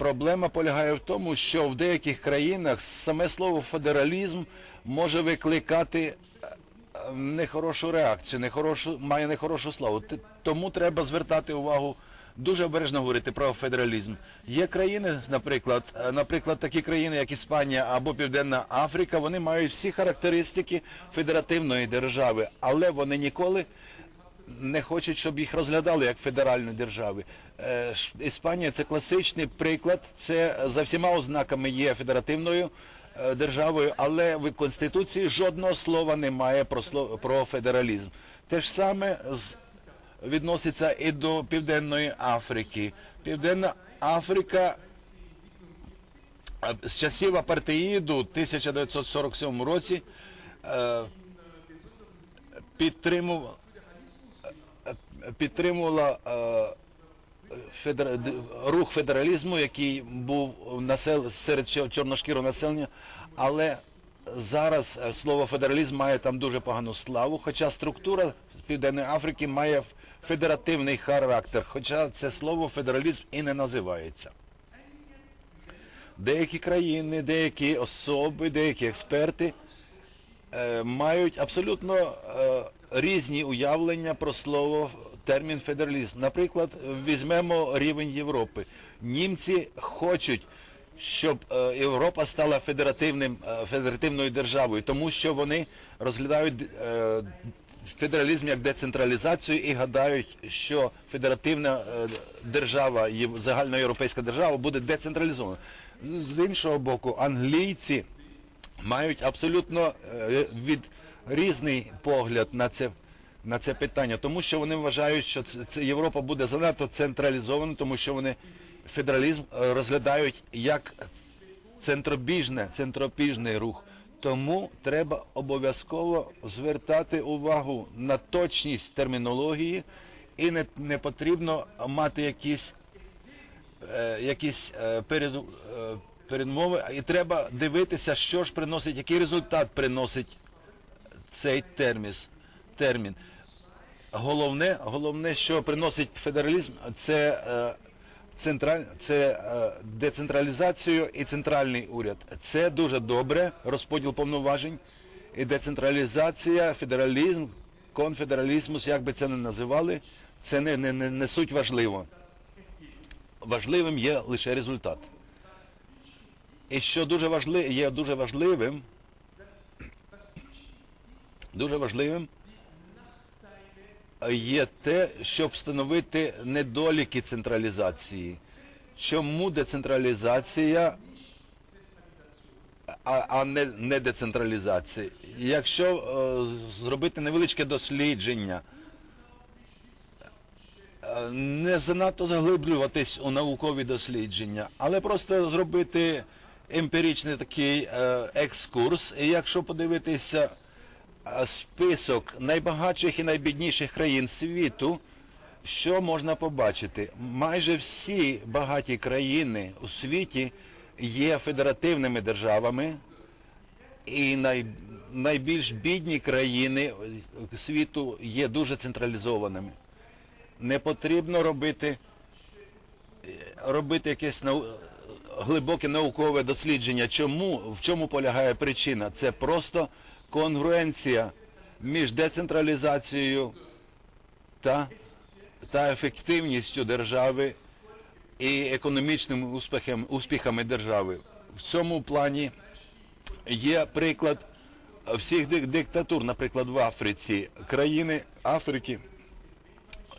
Проблема полягає в тому, що в деяких країнах саме слово федералізм може викликати е, нехорошу реакцію, нехорошу, має нехорошу славу. Тому треба звертати увагу, дуже обережно говорити про федералізм. Є країни, наприклад, е, наприклад, такі країни, як Іспанія або Південна Африка, вони мають всі характеристики федеративної держави, але вони ніколи не хочуть, щоб їх розглядали як федеральні держави. Е, Іспанія це класичний приклад. Це за всіма ознаками є федеративною е, державою, але в Конституції жодного слова немає про, сло- про федералізм. Те ж саме відноситься і до Південної Африки. Південна Африка е, з часів апартеїду в 1947 році підтримував підтримувала е, федер... рух федералізму, який був насел... серед чор- чорношкірого населення, але зараз е, слово федералізм має там дуже погану славу, хоча структура Південної Африки має федеративний характер, хоча це слово федералізм і не називається. Деякі країни, деякі особи, деякі експерти е, мають абсолютно різні уявлення про слово термін федералізм. Наприклад, візьмемо рівень Європи. Німці хочуть, щоб е, Європа стала федеративним, е, федеративною державою, тому що вони розглядають е, федералізм як децентралізацію і гадають, що федеративна держава, загальноєвропейська держава буде децентралізована. З іншого боку, англійці мають абсолютно від різний погляд на це, на це питання, тому що вони вважають, що це, Європа буде занадто централізована, тому що вони федералізм е, розглядають як центробіжне, центропіжний рух. Тому треба обов'язково звертати увагу на точність термінології і не, не потрібно мати якісь е, якісь е, перед, е, передмови, і треба дивитися, що ж приносить, який результат приносить цей терміс, термін. Головне, головне, що приносить федералізм, це, е, централь, це е, децентралізацію і центральний уряд. Це дуже добре, розподіл повноважень і децентралізація, федералізм, конфедералізмус, як би це не називали, це не, не, не, не суть важливо важливим є лише результат. І що дуже важливе, є дуже важливим, дуже важливим є те, щоб встановити недоліки централізації. Чому децентралізація, а, а не, не децентралізація? Якщо е, зробити невеличке дослідження, е, не занадто заглиблюватись у наукові дослідження, але просто зробити емпіричний такий е, екскурс. І якщо подивитися список найбагатших і найбідніших країн світу, що можна побачити? Майже всі багаті країни у світі є федеративними державами, і най, найбільш бідні країни світу є дуже централізованими не потрібно робити, е, робити якесь нау... глибоке наукове дослідження. Чому, в чому полягає причина? Це просто конгруенція між децентралізацією та, та ефективністю держави і економічними успіхами, успіхами держави. В цьому плані є приклад всіх диктатур, наприклад, в Африці, країни Африки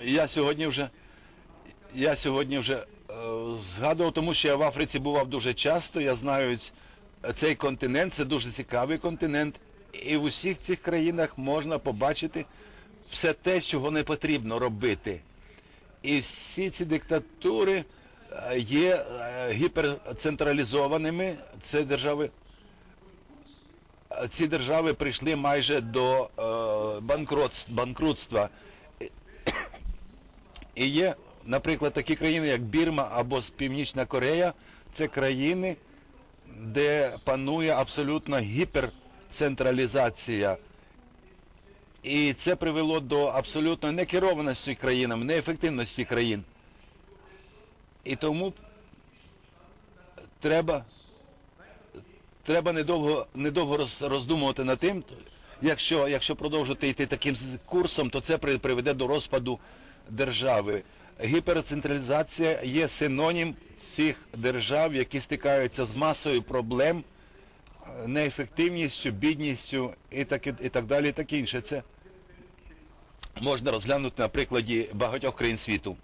я сьогодні вже я сьогодні вже е, згадував, тому що я в Африці бував дуже часто. Я знаю цей континент, це дуже цікавий континент. І в усіх цих країнах можна побачити все те, чого не потрібно робити. І всі ці диктатури е, є е, гіперцентралізованими. Це держави. Ці держави прийшли майже до е, банкрутства. І є, наприклад, такі країни, як Бірма або Північна Корея, це країни, де панує абсолютна гіперцентралізація. І це привело до абсолютної некерованості країнам, неефективності країн. І тому треба, треба недовго, недовго роз, роздумувати над тим, якщо, якщо продовжувати йти таким курсом, то це при- приведе до розпаду держави. Гіперцентралізація є синонім цих держав, які стикаються з масою проблем, неефективністю, бідністю і так, і так далі, і таке інше. Це можна розглянути на прикладі багатьох країн світу.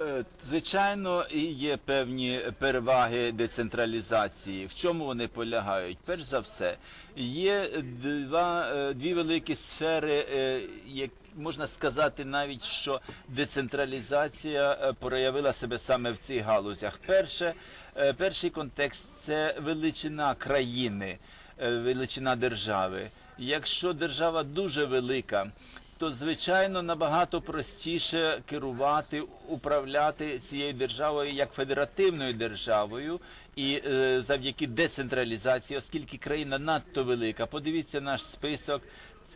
Е, Звичайно, і є певні переваги децентралізації. В чому вони полягають? Перш за все, є два, е, дві великі сфери, е, як можна сказати навіть, що децентралізація проявила себе саме в цих галузях. Перше, перший контекст це величина країни, е, величина держави. Якщо держава дуже велика, то звичайно набагато простіше керувати, управляти цією державою як федеративною державою і е, завдяки децентралізації, оскільки країна надто велика. Подивіться наш список.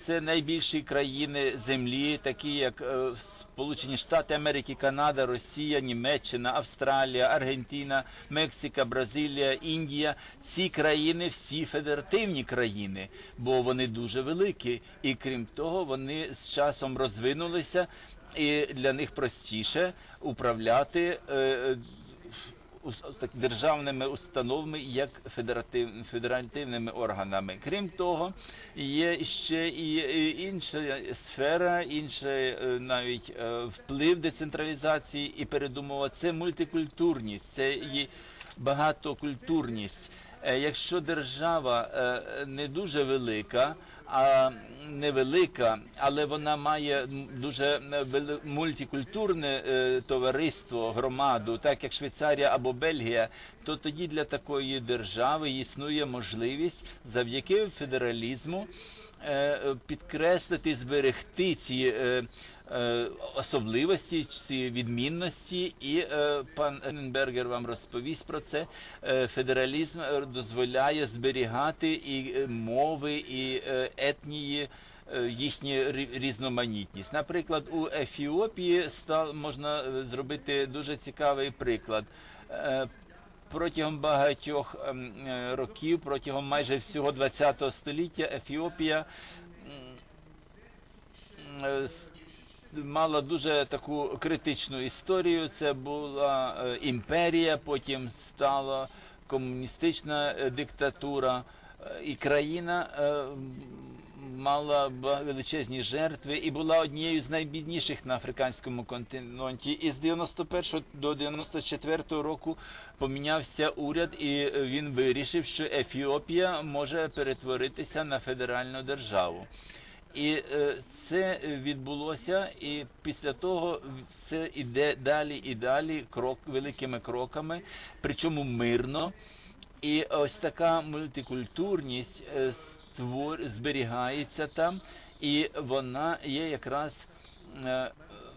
Це найбільші країни землі, такі як е, Сполучені Штати Америки, Канада, Росія, Німеччина, Австралія, Аргентина, Мексика, Бразилія, Індія. Ці країни всі федеративні країни, бо вони дуже великі, і крім того, вони з часом розвинулися, і для них простіше управляти. Так, державними установами як федератив, федеративними органами. Крім того, є ще і, інша сфера, інший е, навіть е, вплив децентралізації і передумова це мультикультурність, це і багатокультурність. Е, Якщо держава не дуже велика, а невелика, але вона має дуже мультикультурне е, товариство, громаду, так як Швейцарія або Бельгія, то тоді для такої держави існує можливість завдяки федералізму е, підкреслити, зберегти ці е, особливості, ці відмінності, і е, пан Енбергер вам розповість про це. Е, Федералізм е, дозволяє зберігати і е, мови, і е, етнії. е, Їхню різноманітність. Наприклад, у Ефіопії став можна е, зробити дуже цікавий приклад. Е, Протягом багатьох ем, е, років, протягом майже всього ХХ століття, Ефіопія е, мала дуже таку критичну історію. Це була е, імперія, потім стала комуністична е, диктатура, е, і країна мала величезні жертви і була однією з найбідніших на африканському континенті. І з 91 до 94 року помінявся уряд, і він вирішив, що Ефіопія може перетворитися на федеральну державу. І е, це відбулося, і після того це іде далі і далі, крок великими кроками, причому мирно. І ось така мультикультурність е, створ... зберігається там, і вона є якраз е,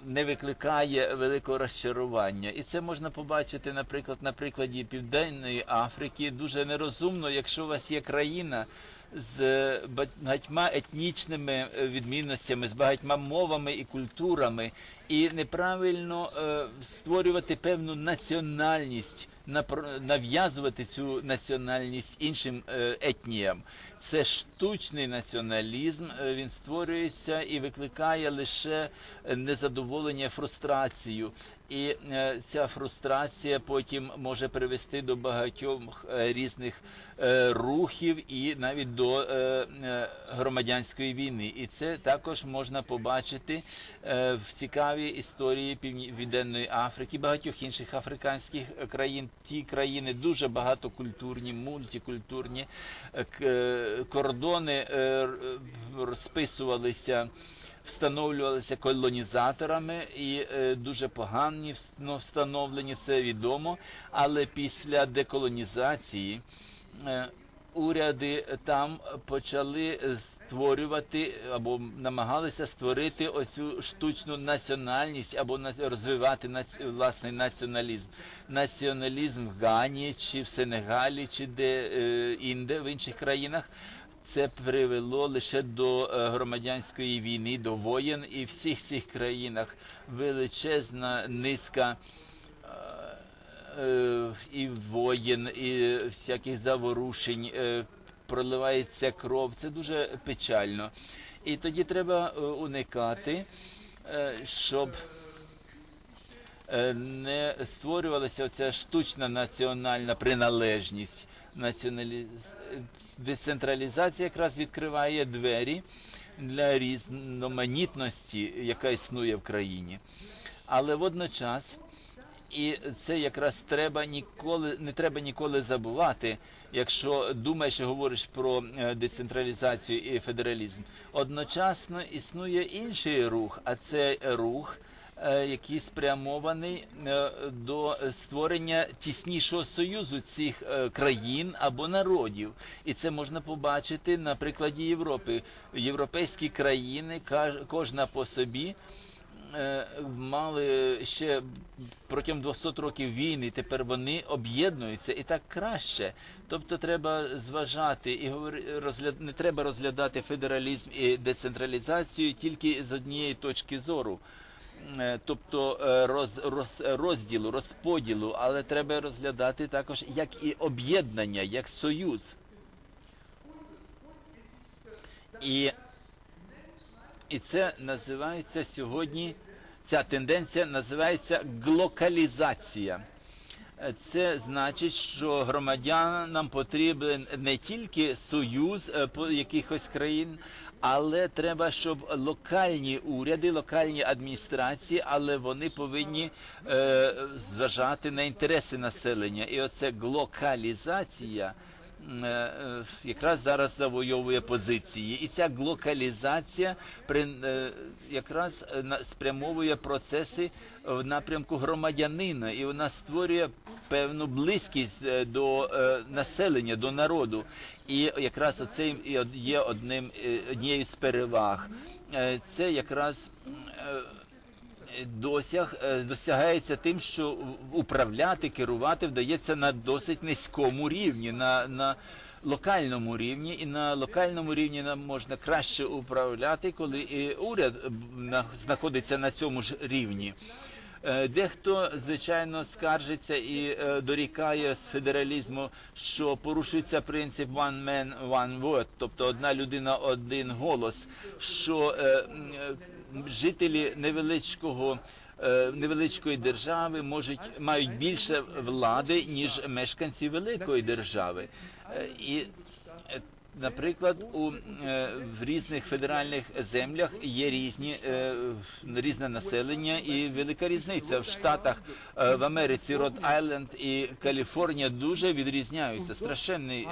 не викликає великого розчарування. І це можна побачити, наприклад, на прикладі Південної Африки. Дуже нерозумно, якщо у вас є країна з багатьма етнічними е, відмінностями, з багатьма мовами і культурами, і неправильно е, створювати певну національність, нав'язувати цю національність іншим е, етніям. Це штучний націоналізм. Він створюється і викликає лише незадоволення, фрустрацію. І е, ця фрустрація потім може привести до багатьох е, різних е, рухів і навіть до громадянської війни. І це також можна побачити в цікавій історії Південної Африки, багатьох інших африканських країн. Ті країни дуже багатокультурні, мультикультурні. Кордони розписувалися встановлювалися колонізаторами і е, дуже погані ну, встановлені, це відомо. Але після деколонізації е, уряди там почали створювати або намагалися створити оцю штучну національність або розвивати наці- власний націоналізм. Націоналізм в Гані чи в Сенегалі, чи де е, інде в інших країнах. Це привело лише до е, громадянської війни, до воєн, і в всіх цих країнах величезна низка е, е, і воєн, і всяких заворушень, проливається кров. Це дуже печально. І тоді треба уникати, щоб не створювалася ця штучна національна приналежність. Націоналі... Децентралізація якраз відкриває двері для різноманітності, яка існує в країні. Але водночас, і це якраз треба ніколи не треба ніколи забувати, якщо думаєш і говориш про е, децентралізацію і федералізм. Одночасно існує інший рух, а це рух, який спрямований е, до створення тіснішого союзу цих е, країн або народів. І це можна побачити на прикладі Європи. Європейські країни, кожна по собі. е, Мали ще протягом 200 років війни, тепер вони об'єднуються і так краще. Тобто треба зважати і розгляд... не треба розглядати федералізм і децентралізацію тільки з однієї точки зору. Е, тобто е, роз, роз, розділу, розподілу, але треба розглядати також як і об'єднання, як союз. І, і це називається сьогодні, ця тенденція називається глокалізація. Е, Це значить, що громадянам потрібен не тільки союз якихось країн, але треба, щоб локальні уряди, локальні адміністрації, але вони повинні е, зважати на інтереси населення. І оце глокалізація якраз зараз завойовує позиції. І ця глокалізація при, е, якраз е, спрямовує процеси в напрямку громадянина, і вона створює певну близькість е, до е, населення, до народу. І якраз оце і є одним е, однією з переваг. Е, Це якраз е, досяг е, досягається тим, що управляти, керувати вдається на досить низькому рівні, на, на локальному рівні, і на локальному рівні нам можна краще управляти, коли і уряд е, на- знаходиться на цьому ж рівні. Е, Дехто, звичайно, скаржиться і дорікає з федералізму, що порушується принцип one man, one vote, тобто одна людина, один голос, що жителі невеличкого. е, Невеличкої держави можуть мають більше влади ніж мешканці великої держави, Е, і е, Наприклад, у в різних федеральних землях є різні різне населення і велика різниця в Штатах в Америці, Род Айленд і Каліфорнія дуже відрізняються. Страшенний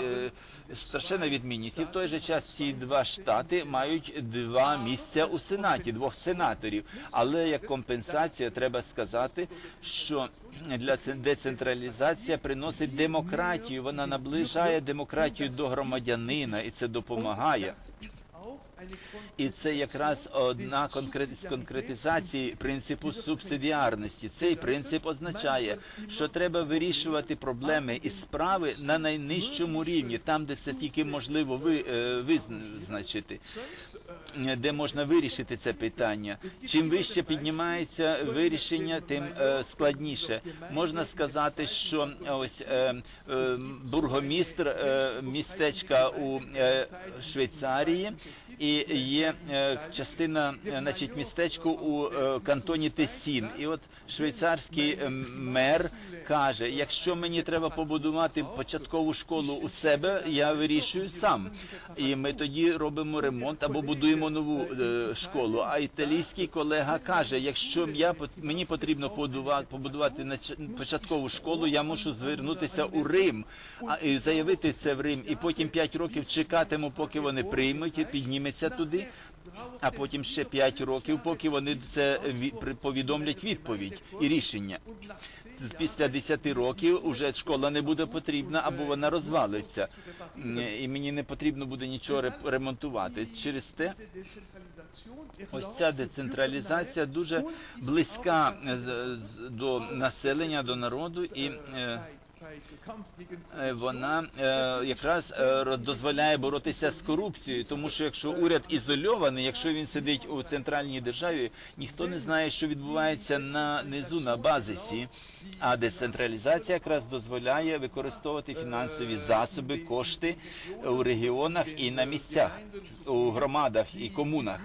страшенна відмінність. І в той же час ці два штати мають два місця у сенаті, двох сенаторів. Але як компенсація треба сказати, що для це- децентралізація приносить демократію. Вона наближає демократію до громадянина, і це допомагає. І це якраз одна з конкретизації принципу субсидіарності. Цей принцип означає, що треба вирішувати проблеми і справи на найнижчому рівні, там, де це тільки можливо е, визначити, де можна вирішити це питання. Чим вище піднімається вирішення, тим е, складніше. Можна сказати, що ось е, бургомістр містечка у Швейцарії і є е, частина, е, значить, містечко у е, кантоні Тесін. І от швейцарський е, мер каже: якщо мені треба побудувати початкову школу у себе, я вирішую сам. І ми тоді робимо ремонт або будуємо нову е, школу. А італійський колега каже: якщо я мені потрібно побудувати, початкову школу, я мушу звернутися у Рим і заявити це в Рим, і потім 5 років чекатиму, поки вони приймуть і підніметься туди. А потім ще 5 років, поки вони це ві- повідомлять відповідь і рішення. Після 10 років уже школа не буде потрібна або вона розвалиться. І мені не потрібно буде нічого ремонтувати. Через те ось ця децентралізація дуже близька е, до населення, до народу і. Е, Вона е, якраз е, дозволяє боротися з корупцією, тому що якщо уряд ізольований, якщо він сидить у центральній державі, ніхто не знає, що відбувається на низу на базисі. А децентралізація якраз дозволяє використовувати фінансові засоби, кошти у регіонах і на місцях, у громадах і комунах.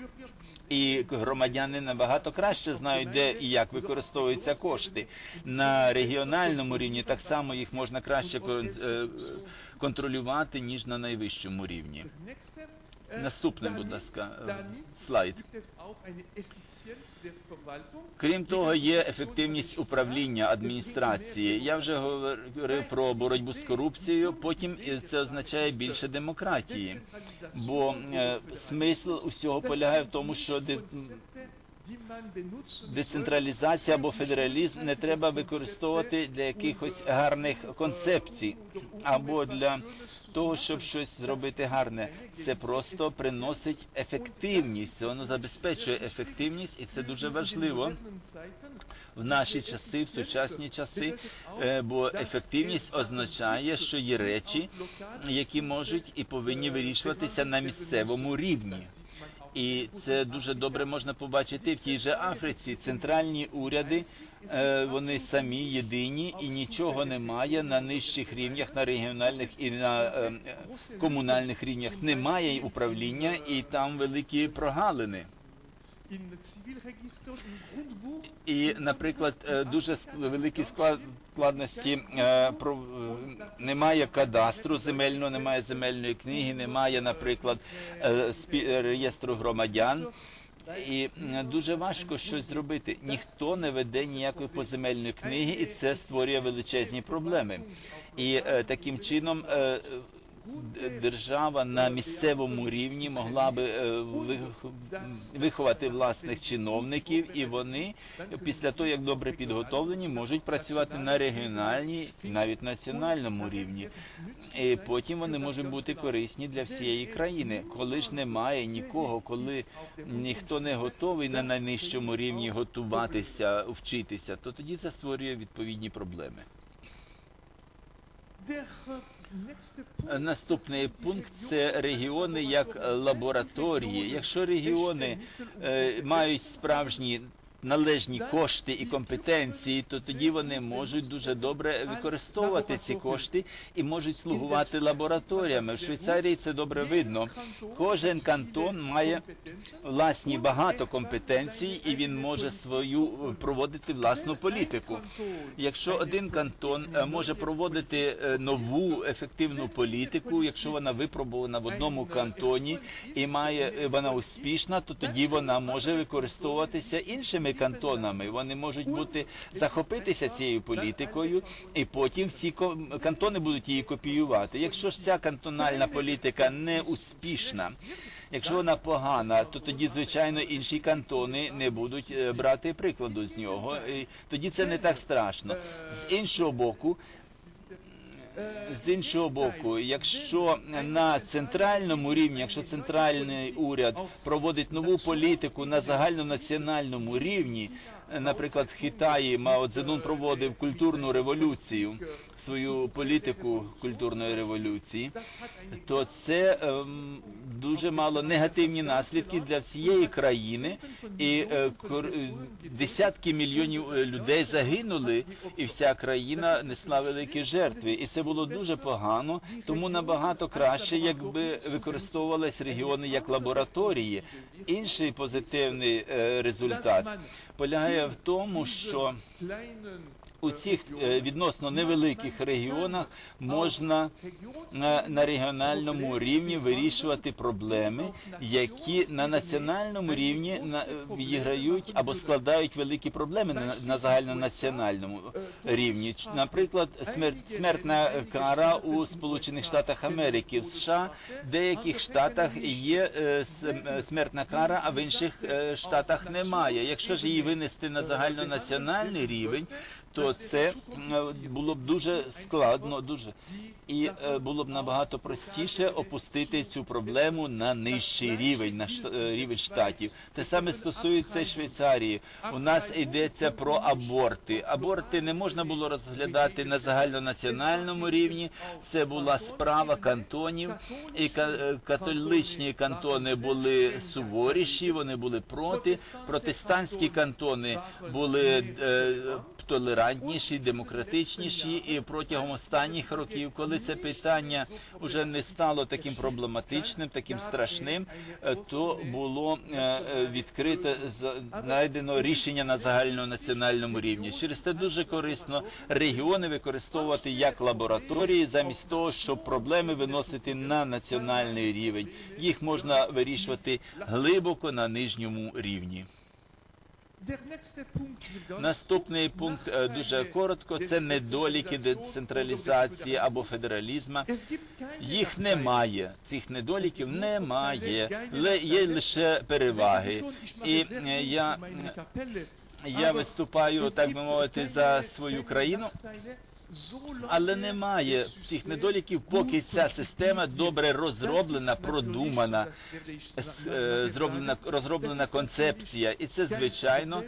І громадяни набагато краще знають, де і як використовуються кошти. На регіональному рівні так само їх можна краще е, контролювати, ніж на найвищому рівні. Наступне, будь ласка, е, слайд. Крім того, є ефективність управління адміністрації. Я вже говорив про боротьбу з корупцією. Потім е, це означає більше демократії, бо е, смисл усього полягає в тому, що децентралізація або федералізм не треба використовувати для якихось гарних концепцій або для того, щоб щось зробити гарне. Це просто приносить ефективність. Воно забезпечує ефективність, і це дуже важливо в наші часи, в сучасні часи, е, бо ефективність означає, що є речі, які можуть і повинні вирішуватися на місцевому рівні. І це дуже добре можна побачити в тій же Африці. Центральні уряди е, вони самі єдині і нічого немає на нижчих рівнях, на регіональних і на е, комунальних рівнях. Немає управління, і там великі прогалини. І, наприклад, е, дуже великі складності е, е, немає кадастру земельного, немає земельної книги, немає, наприклад, реєстру громадян. І дуже важко щось зробити. Ніхто не веде ніякої поземельної книги, і це створює величезні проблеми. І таким чином держава на місцевому рівні могла би е, виховати власних чиновників, і вони після того, як добре підготовлені, можуть працювати на регіональній навіть національному рівні. І потім вони можуть бути корисні для всієї країни. Коли ж немає нікого, коли ніхто не готовий на найнижчому рівні готуватися, вчитися, то тоді це створює відповідні проблеми. Наступний пункт це регіони як лабораторії. Якщо регіони е, мають справжні належні кошти і компетенції, то тоді вони можуть дуже добре використовувати ці кошти і можуть слугувати лабораторіями. В Швейцарії це добре видно. Кожен кантон має власні багато компетенцій, і він може свою проводити власну політику. Якщо один кантон е, може проводити е, нову ефективну політику, якщо вона випробована в одному кантоні і має е, вона успішна, то тоді вона може використовуватися іншими кантонами. Вони можуть бути захопитися цією політикою, і потім всі кантони будуть її копіювати. Якщо ж ця кантональна політика не успішна, Якщо вона погана, то тоді, звичайно, інші кантони не будуть е, брати прикладу з нього. І тоді це не так страшно. З іншого боку, з іншого боку, якщо на центральному рівні, якщо центральний уряд проводить нову політику на загальнонаціональному рівні, наприклад, в Китаї Мао Цзедун проводив культурну революцію, свою політику культурної революції, то це ем, дуже мало негативні наслідки для всієї країни, і е, е, десятки мільйонів е, людей загинули, і вся країна несла великі жертви. І це було дуже погано. Тому набагато краще, якби використовувались регіони як лабораторії. Інший позитивний е, результат полягає в тому, що у цих е, відносно невеликих регіонах можна на, на регіональному рівні вирішувати проблеми, які на національному рівні відіграють або складають великі проблеми на, на загальнонаціональному рівні. Наприклад, смерть, смертна кара у Сполучених Штатах Америки в США в деяких штатах є е, е, смертна кара, а в інших е, штатах немає. Якщо ж її винести на загальнонаціональний рівень, то це е, було б дуже складно, дуже і е, було б набагато простіше опустити цю проблему на нижчий рівень, на е, рівень штатів. Те саме стосується Швейцарії. У нас йдеться про аборти. Аборти не можна було розглядати на загальнонаціональному рівні. Це була справа кантонів, і ка- католичні кантони були суворіші, вони були проти. Протестантські кантони були толерантніші, демократичніші. І протягом останніх років, коли це питання вже не стало таким проблематичним, таким страшним, е, то було е, е, відкрите знайдено рішення на загальнонаціональному рівні. Через це дуже корисно регіони використовувати як лабораторії, замість того, щоб проблеми виносити на національний рівень. Їх можна вирішувати глибоко на нижньому рівні. Наступний пункт е, дуже коротко. Це недоліки децентралізації або федералізму. Їх немає. Цих недоліків немає. Є лише переваги. І е, я, я виступаю, так би мовити, за свою країну. Але немає цих недоліків, поки ця система добре розроблена, продумана, е, зроблена, розроблена концепція. І це, звичайно,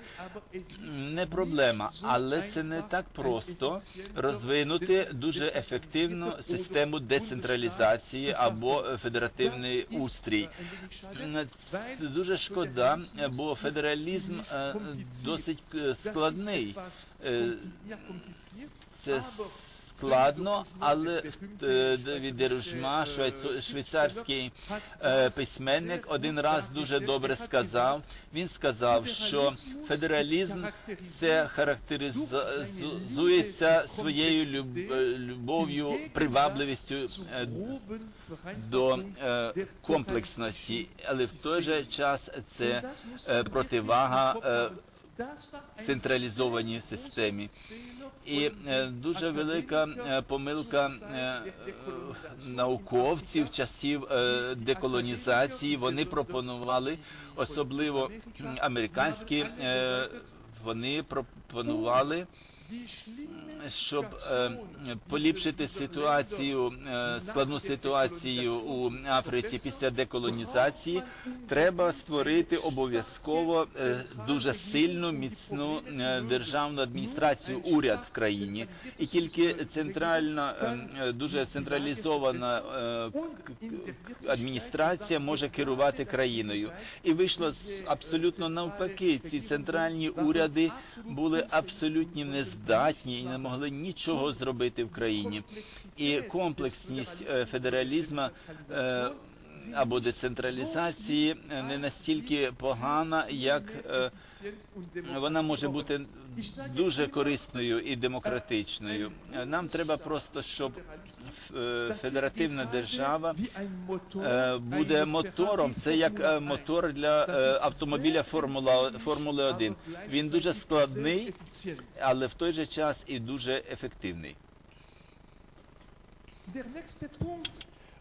не проблема, але це не так просто розвинути дуже ефективну систему децентралізації або федеративний устрій. Дуже шкода, бо федералізм е, досить е, складний. Це складно, але е, Девід Деружма, швейцарський е, письменник, один раз дуже добре сказав. Він сказав, що федералізм це характеризується своєю е, любов'ю, привабливістю до комплексності, але в той же час це противага централізованій системі. І е, дуже велика е, помилка е, науковців часів деколонізації. Вони пропонували, особливо американські, вони пропонували. Щоб е, поліпшити ситуацію, е, складну ситуацію у Африці після деколонізації, треба створити обов'язково е, дуже сильну міцну державну адміністрацію, уряд в країні, і тільки центральна, дуже централізована адміністрація може керувати країною. І вийшло абсолютно навпаки. Ці центральні уряди були абсолютно нездатні і не могли нічого зробити в країні. І комплексність е, федералізму е, або децентралізації е, не настільки погана, як е, вона може бути дуже корисною і демократичною. Е, Нам треба просто, щоб федеративна держава буде мотором. Це як мотор для автомобіля Формула Формули 1. Він дуже складний, але в той же час і дуже ефективний.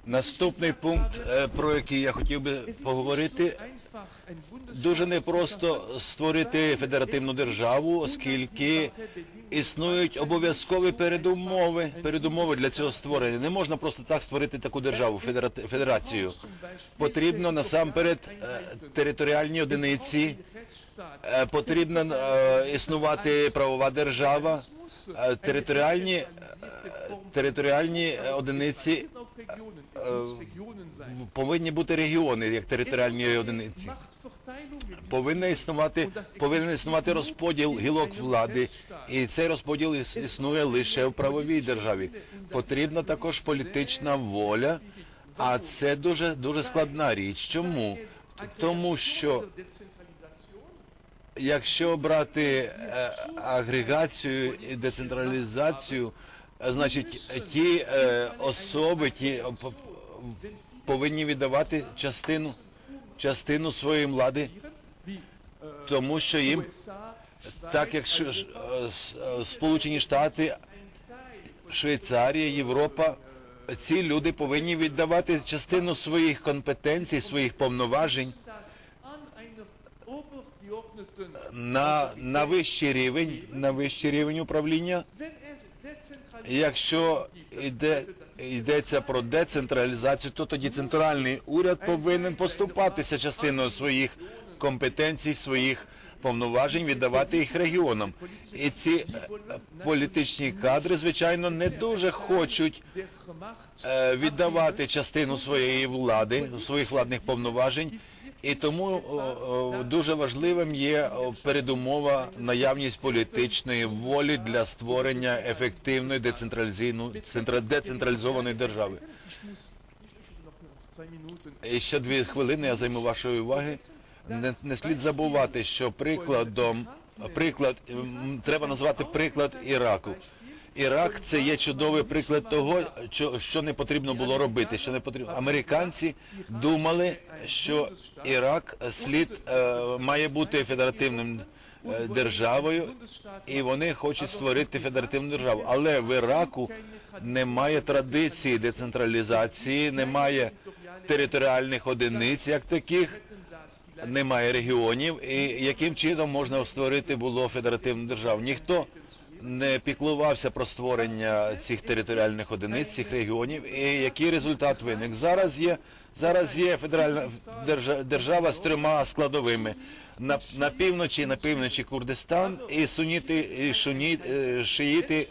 Наступний пункт, е, про який я хотів би поговорити, дуже непросто створити федеративну державу, оскільки існують обов'язкові передумови, передумови для цього створення. Не можна просто так створити таку державу, федерацію. Потрібно насамперед е, територіальні одиниці, потрібна е, існувати правова держава, е, територіальні, е, територіальні одиниці повинні бути регіони як територіальні одиниці. Повинна існувати, повинен існувати розподіл гілок влади, і цей розподіл іс- існує лише в правовій державі. Потрібна також політична воля, а це дуже дуже складна річ. Чому? Тому що якщо брати е, агрегацію і децентралізацію, е, значить ті е, особи, ті повинні віддавати частину частину своєї влади, тому що їм, так як Сполучені Штати, Швейцарія, Європа, ці люди повинні віддавати частину своїх компетенцій, своїх повноважень на, на вищий рівень, на вищий рівень управління. Якщо йде, йдеться про децентралізацію, то тоді центральний уряд повинен поступатися частиною своїх компетенцій, своїх повноважень, віддавати їх регіонам. І ці е, політичні кадри, звичайно, не дуже хочуть е, віддавати частину своєї влади, своїх владних повноважень. І тому о, о, дуже важливим є передумова наявність політичної волі для створення ефективної децентралізованої держави. І ще дві хвилини я займу вашої уваги. Не, не слід забувати, що прикладом приклад треба назвати приклад Іраку. Ірак це є чудовий приклад того, що, не потрібно було робити. Що не потрібно. Американці думали, що Ірак слід е, має бути федеративним е, державою, і вони хочуть створити федеративну державу. Але в Іраку немає традиції децентралізації, немає територіальних одиниць як таких немає регіонів, і яким чином можна створити було федеративну державу? Ніхто не піклувався про створення цих територіальних одиниць, цих регіонів. І який результат виник? Зараз є зараз є федеральна держа- держава з трьома складовими. На, на півночі, на півночі Курдистан і суніти, і шуні, е, шиїти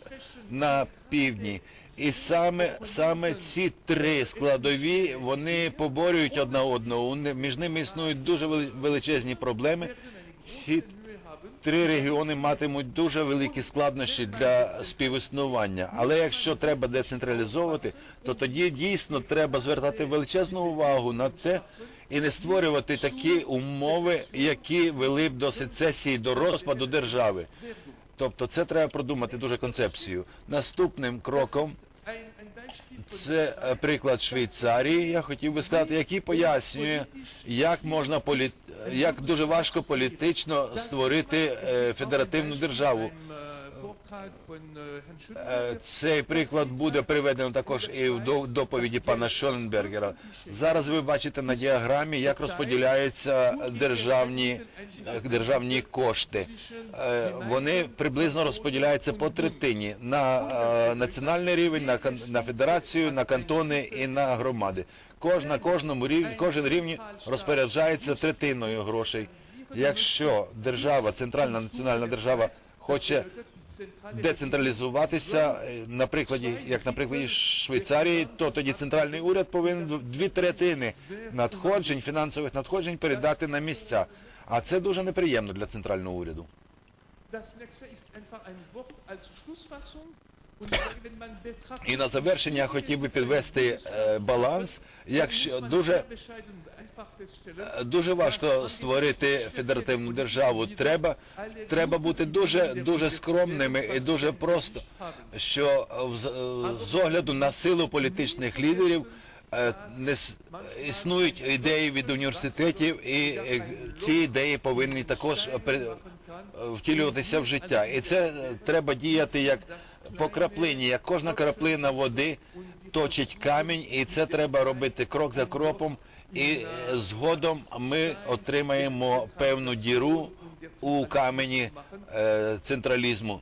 на півдні. І саме саме ці три складові вони поборюють одна одного. Між ними існують дуже величезні проблеми. Ці три регіони матимуть дуже великі складнощі для співіснування. Але якщо треба децентралізовувати, то тоді дійсно треба звертати величезну увагу на те і не створювати такі умови, які вели б до сецесії, до розпаду держави. Тобто це треба продумати дуже концепцію. Наступним кроком це е, приклад Швейцарії. Я хотів би сказати, який пояснює, як можна полі... як дуже важко політично створити е, федеративну державу. Цей приклад буде приведено також і в до- доповіді пана Шоненбергера. Зараз ви бачите на діаграмі, як розподіляються державні, державні кошти. Е, Вони приблизно розподіляються по третині на е, національний рівень, на, на федерацію, на кантони і на громади. Кож, на кожному рівні, кожен рівні розпоряджається третиною грошей. Якщо держава, центральна національна держава хоче децентралізуватися, наприклад, на прикладі, як на прикладі Швейцарії, то тоді центральний уряд повинен дві третини надходжень, фінансових надходжень передати на місця. А це дуже неприємно для центрального уряду. І на завершення я хотів би підвести е, баланс. Якщо дуже е, дуже важко створити федеративну державу, треба треба бути дуже дуже скромними і дуже просто, що з- з огляду на силу політичних лідерів. е, Не існують ідеї від університетів, і е, ці ідеї повинні також втілюватися в життя. І це треба діяти як по краплині, як кожна краплина води точить камінь, і це треба робити крок за кроком. І згодом ми отримаємо певну діру у камені е, централізму.